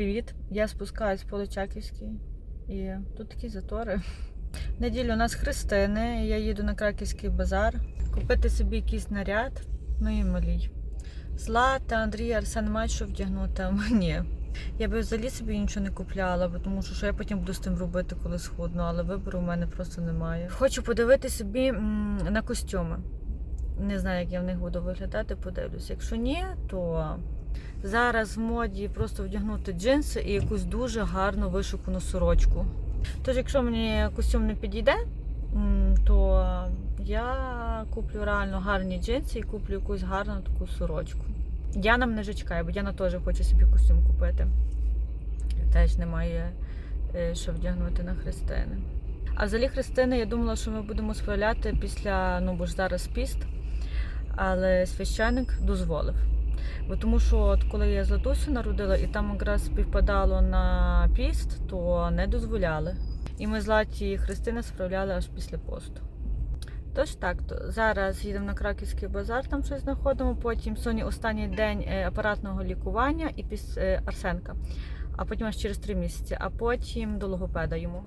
привіт! Я спускаюсь по Личаківській і тут такі затори. Неділю у нас Христини, я їду на Краківський базар купити собі якийсь наряд, ну і малій. Злата, Андрій, Арсен мають що вдягнути, а мені. Я би взагалі собі нічого не купляла, бо тому що що я потім буду з тим робити, коли схудну, але вибору в мене просто немає. Хочу подивити собі м, на костюми. Не знаю, як я в них буду виглядати, подивлюся. Якщо ні, то зараз в моді просто вдягнути джинси і якусь дуже гарну вишукану сорочку. Тож, якщо мені костюм не підійде, то я куплю реально гарні джинси і куплю якусь гарну таку сорочку. Діана мене вже чекає, бо Діана теж хоче собі костюм купити. Теж немає е, що вдягнути на Христини. А взагалі Христини, я думала, що ми будемо справляти після, ну бо ж зараз піст, але священник дозволив. Бо тому що от коли я Златусю народила і там якраз співпадало на піст, то не дозволяли. І ми златі Христини справляли аж після посту. Тож так, то зараз їдемо на Краківський базар, там щось знаходимо. Потім сьогодні останній день е, апаратного лікування і піс е, Арсенка. А потім аж через три місяці, а потім до логопеда йому.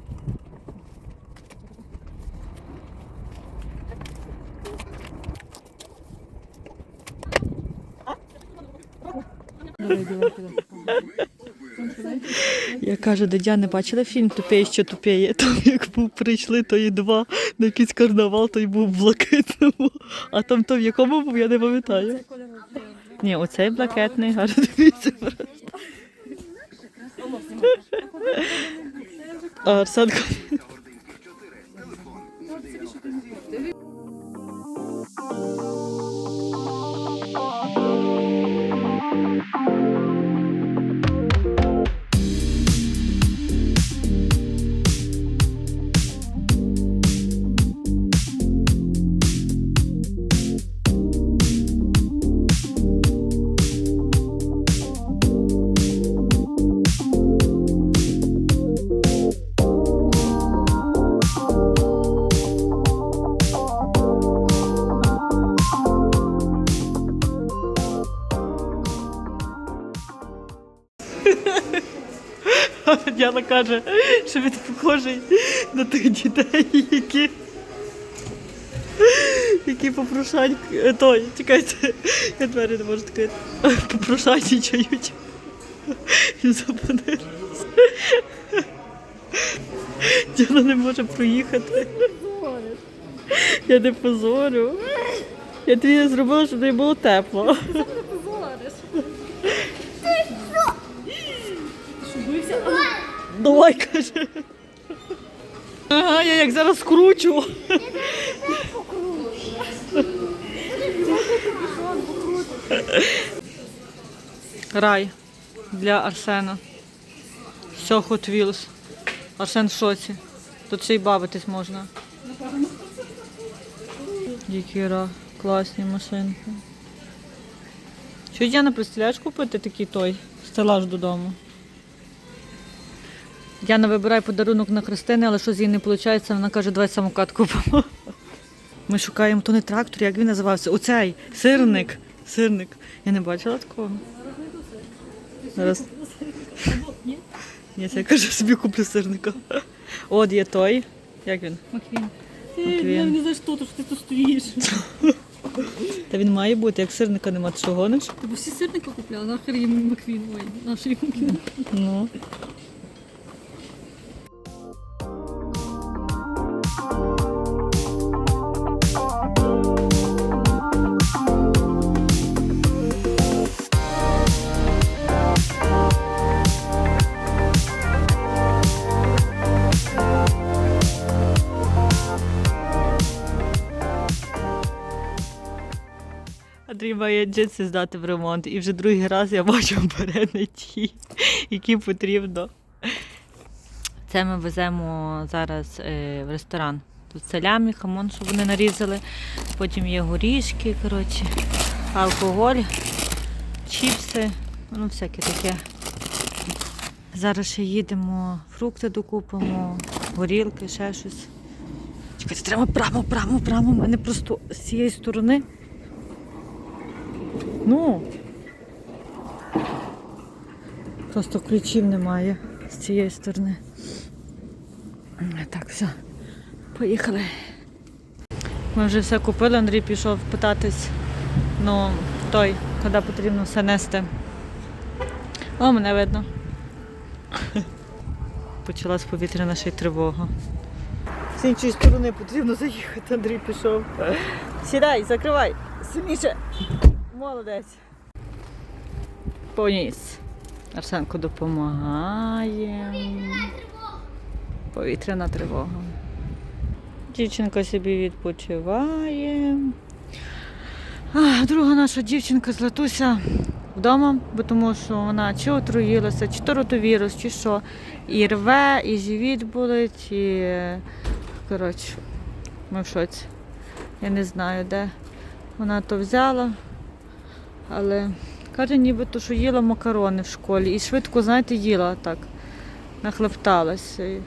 Я кажу, дитя не бачила фільм Тупеє, що тупеє. Там як прийшли, то і два на якийсь карнавал, той був в блакитному. А там то в якому був, я не пам'ятаю. Ні, оцей блакитний, гарно дивіться просто. Діана каже, що він похожий на тих дітей, які. Які попрошань... е, Той, чекайте, я двері не можу відкрити. Попрошайничають. І зупинилися. Діана не може проїхати. Я не позорю. Я тобі зробила, щоб тобі було тепло. Давай, каже. Ага, я як зараз скручу. Рай для Арсена. Все Hot Wheels. Арсен в шоці. Тут ще й бавитись можна. Які ра, класні машинки. Що Діана, представляєш купити такий той стелаж додому? Діана вибирає подарунок на Христини, але щось їй не виходить, вона каже, давай самокат купимо. Ми шукаємо, то не трактор, як він називався? Оцей сирник. Сирник. Я не бачила такого. Зараз. Ні, я кажу, собі куплю сирника. От є той. Як він? Маквін. Маквін. Ти не за що, що ти тут стоїш. Та він має бути, як сирника нема, ти що гониш? Ти б всі сирника купляла, нахер їм Маквін. Ой, наш Маквін. Ну. Андрій має джинси здати в ремонт, і вже другий раз я бачу ті, які потрібно. Це ми веземо зараз е, в ресторан. Тут салямі, хамон, щоб вони нарізали. Потім є горішки, коротше, алкоголь, чіпси, ну всяке таке. Зараз ще їдемо, фрукти докупимо, горілки, ще щось. Чекайте, треба прямо, прямо, прямо. У мене просто з цієї сторони. Ну. Просто ключів немає з цієї сторони. Так, все. Поїхали. Ми вже все купили, Андрій пішов питатись. Ну, той, куди потрібно все нести. О, мене видно. Почалась повітряна ще й тривога. З іншої сторони потрібно заїхати, Андрій пішов. Сідай, закривай, сильніше. Молодець. Поніс. Арсенко допомагає. Повітряна тривога. Дівчинка собі відпочиває. А, друга наша дівчинка Златуся вдома, бо тому що вона чи отруїлася, чи то ротовірус, чи що. І рве, і живіт болить, і коротше, ми в шоці. Я не знаю, де вона то взяла, але каже, нібито, що їла макарони в школі. І швидко, знаєте, їла так, нахлепталася.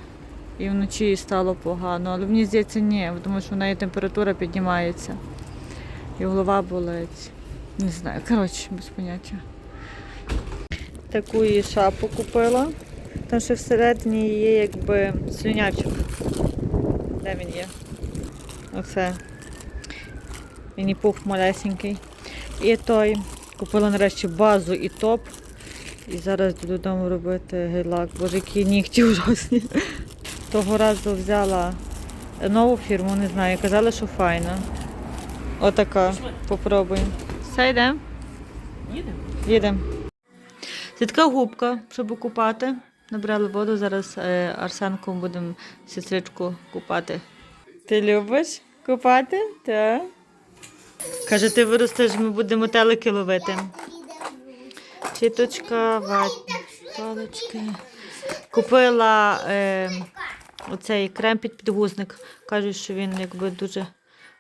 І, вночі їй стало погано. Але мені здається, ні, тому що в неї температура піднімається. І голова болить. Не знаю, коротше, без поняття. Таку її шапу купила. Там ще всередині є якби слюнячок. Де він є? Оце. Він і пух малесенький. І той. Купила нарешті базу і топ. І зараз йду додому робити гель-лак. Боже, які нігті ужасні. Того разу взяла нову фірму, не знаю, казали, що файна. Отака. Попробуємо. Все, йдемо? Їдемо. Їдемо. Це така губка, щоб купати. Набрали воду, зараз е, Арсенком будемо сестричку купати. Ти любиш купати? Так. Каже, ти виростеш, ми будемо телики ловити. Чіточка, палички. Купила е, оцей крем під підгузник. Кажуть, що він якби дуже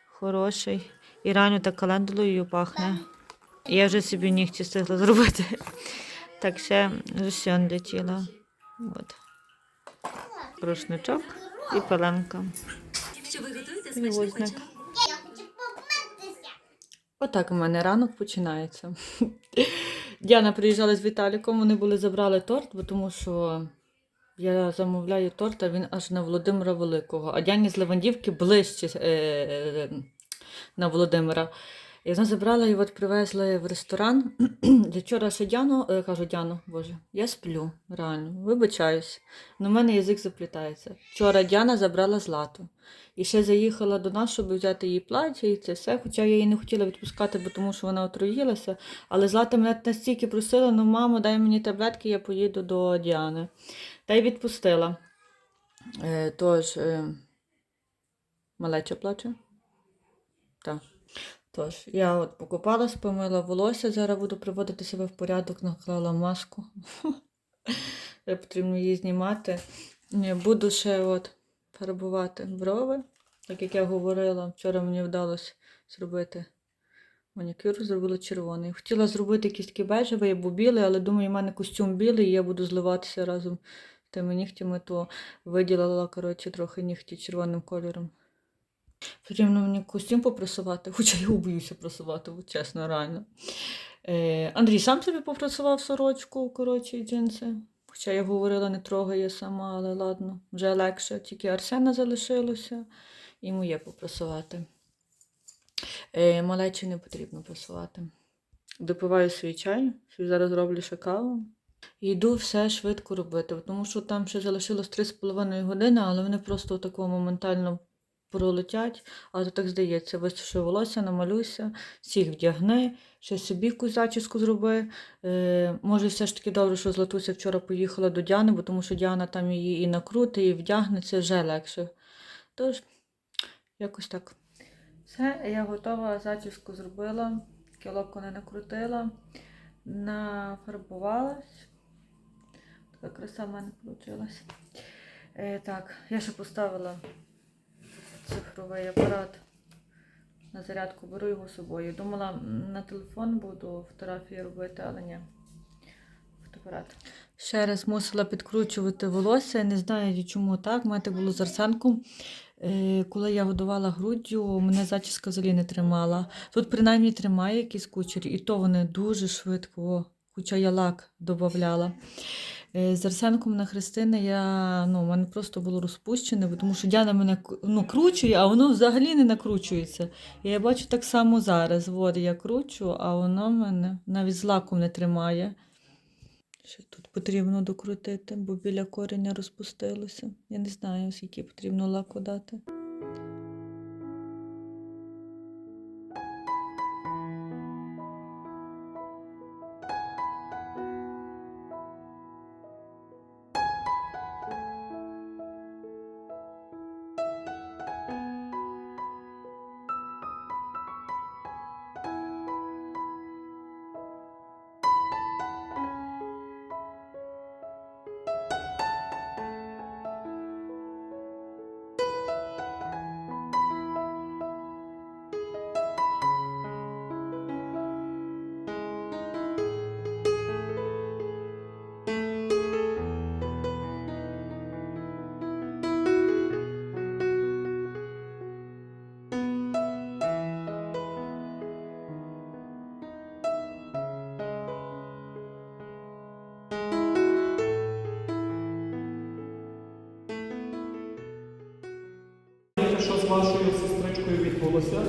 хороший. І реально так календулою пахне. І Я вже собі нігті встигла зробити. Так ще лосьон для тіла. От. Рушничок і пеленка. Що ви готуєте. Отак у мене ранок починається. Діана приїжджала з Віталіком, вони були забрали торт, бо тому що я замовляю торт, а він аж на Володимира Великого. А Дяні з Левандівки ближче е, е, на Володимира. І вона забрала і от привезли в ресторан. Я вчора ще Дяну, е, кажу, Дяну, боже, я сплю, реально, вибачаюсь. Ну, в мене язик заплітається. Вчора Діана забрала злату. І ще заїхала до нас, щоб взяти її плаття і це все. Хоча я її не хотіла відпускати, бо тому що вона отруїлася. Але Злата мене настільки просила, ну мамо, дай мені таблетки, я поїду до Діани. Та й відпустила. Е, тож, е, малеча плаче. Так. Тож, я от покупалась, помила волосся, зараз буду приводити себе в порядок, наклала маску. Потрібно її знімати. Буду ще от фарбувати брови. Так як я говорила, вчора мені вдалося зробити манікюр, зробила червоний. Хотіла зробити такий бежевий або білий, але думаю, в мене костюм білий, і я буду зливатися разом з тими нігтями, то виділила коротше, трохи нігті червоним кольором. Потрібно мені костюм попрасувати, хоча я боюся прасувати, чесно, реально. Е, Андрій сам собі попрасував сорочку, коротше, джинси. Хоча я говорила, не трогає сама, але ладно, вже легше. Тільки Арсена залишилося і моє попрасувати. Е, малечі не потрібно прасувати. Допиваю свій чай, собі зараз роблю ще каву. Йду все швидко робити, тому що там ще залишилось 3,5 години, але вони просто такого моментально пролетять. А то так здається, висуши волосся, намалюйся, всіх вдягни, ще собі якусь зачіску зроби. Е, може, все ж таки добре, що Златуся вчора поїхала до Діани, бо тому що Діана там її і накрути, і вдягне, це вже легше. Тож, якось так. Все, я готова, зачіску зробила, кілоку не накрутила, нафарбувалась. Така краса в мене вийшла. Е, так, я ще поставила цифровий апарат на зарядку, беру його з собою. Думала, на телефон буду фотографії робити, але ні. Фотоапарат. Ще раз мусила підкручувати волосся. Не знаю, чому так. У мене так було з Арсенком. Е, Коли я годувала груддю, мене зачіска взагалі не тримала. Тут принаймні тримає якісь кучері, і то вони дуже швидко хоча я лак додавала. Е, З Арсенком на Христини я, ну, в мене просто було розпущене, тому що Діана мене ну, кручує, а воно взагалі не накручується. І я бачу так само зараз. От я кручу, а воно мене навіть з лаком не тримає. Ще тут потрібно докрутити, бо біля кореня розпустилося. Я не знаю, скільки потрібно лаку дати. З вашою сестричкою відбулося?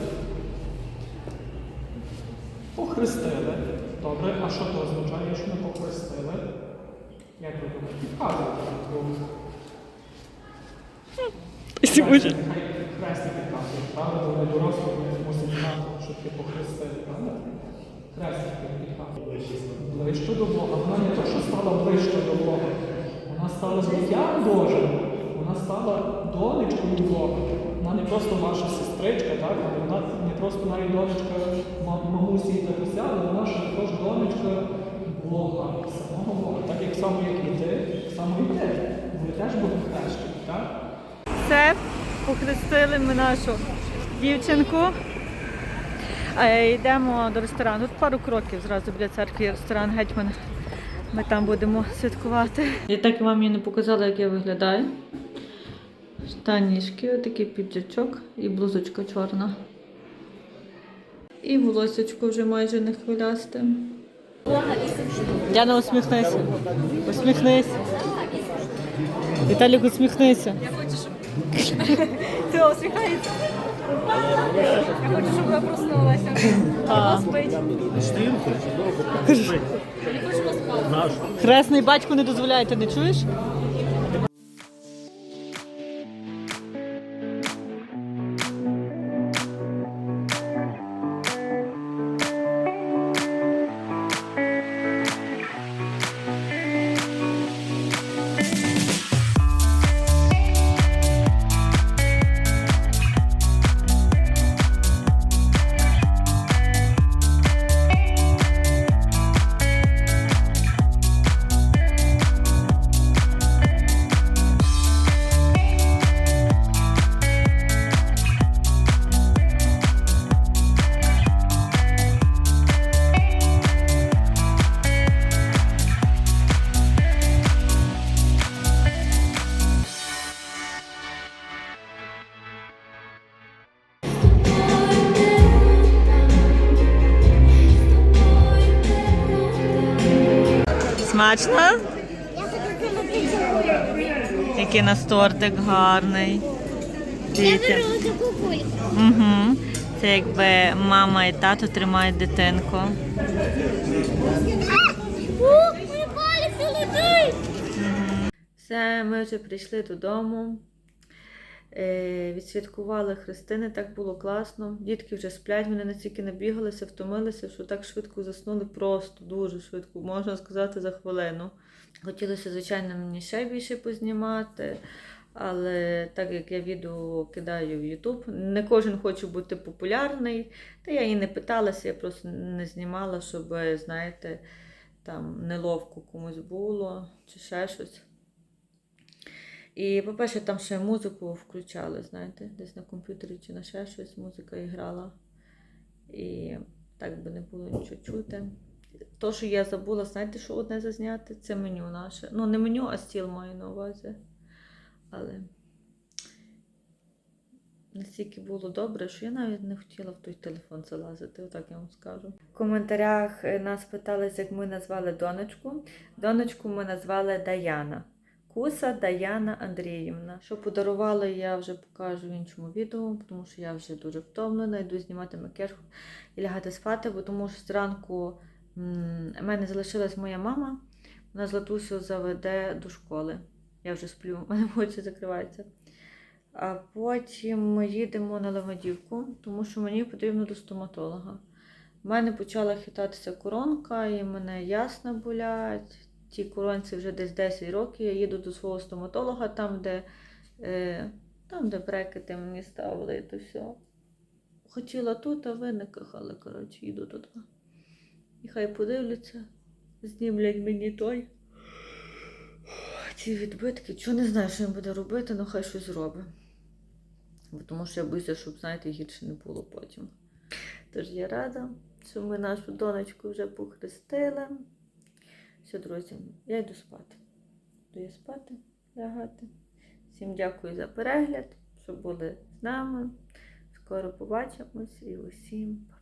Похрестили. Добре, а що це означає, що не похрестили? Як ви думаєте? Підказуйте. Хай хрестик підказує, правда? Вони дорослі, мусять знати, що ти похрестили, правда? Хрестик підказує. Ближче до Бога. Вона не то, що стала ближче до Бога. Вона стала дитям Божим. Вона стала донечкою Бога. Вона не просто ваша сестричка, так? але вона не просто навіть донечка ма- мамусі і татуся, але вона ще також донечка Бога, самого Бога. Так як само, як і ти, так само і ти. Ви теж були хрещені, так? Все, похрестили ми нашу дівчинку. Е, Йдемо до ресторану. Тут пару кроків зразу біля церкви є ресторан Гетьман. Ми там будемо святкувати. Я так вам і не показала, як я виглядаю. Штанішки, отакий піджачок і блузочка чорна. І волосечко вже майже не хвилясте. Діана, усміхнися. Усміхнись. Віталік, усміхнися. Ти усміхається. Я хочу, щоб вона проснулася. Вона спить. Я хочу. Хресний батько не дозволяє, ти не чуєш? Смачно? Який у нас тортик гарний. Я беру таку кульку. Угу. Це якби мама і тато тримають дитинку. Все, ми вже прийшли додому. Е, відсвяткували Христини, так було класно. Дітки вже сплять, вони настільки набігалися, втомилися, що так швидко заснули, просто дуже швидко, можна сказати, за хвилину. Хотілося, звичайно, мені ще більше познімати, але так як я відео кидаю в YouTube, не кожен хоче бути популярний, та я і не питалася, я просто не знімала, щоб, знаєте, там неловко комусь було чи ще щось. І, по-перше, там ще музику включали, знаєте, десь на комп'ютері чи на ще щось музика і грала. І так би не було нічого чути. То, що я забула, знаєте, що одне зазняти, це меню наше. Ну, не меню, а стіл маю на увазі. Але настільки було добре, що я навіть не хотіла в той телефон залазити, отак я вам скажу. В коментарях е, нас питалися, як ми назвали донечку. Донечку ми назвали Даяна. Куса Даяна Андріївна. Що подарувала, я вже покажу в іншому відео, тому що я вже дуже втомлена, йду знімати макіяж і лягати спати, бо тому що зранку в мене залишилась моя мама. Вона Златусю заведе до школи. Я вже сплю, в мене очі закриваються. А потім ми їдемо на Левадівку, тому що мені потрібно до стоматолога. У мене почала хитатися коронка, і мене ясна болять. Ті коронці вже десь 10 років. Я їду до свого стоматолога, там, де, е, там, де брекети мені ставили, то все. Хотіла тут, а виниках, але коротше, їду туди. І хай подивляться, знімлять мені той. Ці відбитки. Чого не знаю, що він буде робити, але хай щось зробить. Тому що я боюся, щоб, знаєте, гірше не було потім. Тож я рада, що ми нашу донечку вже похрестили. Все, друзі, я йду спати. Йду я спати, лягати. Всім дякую за перегляд, що були з нами. Скоро побачимось і усім па.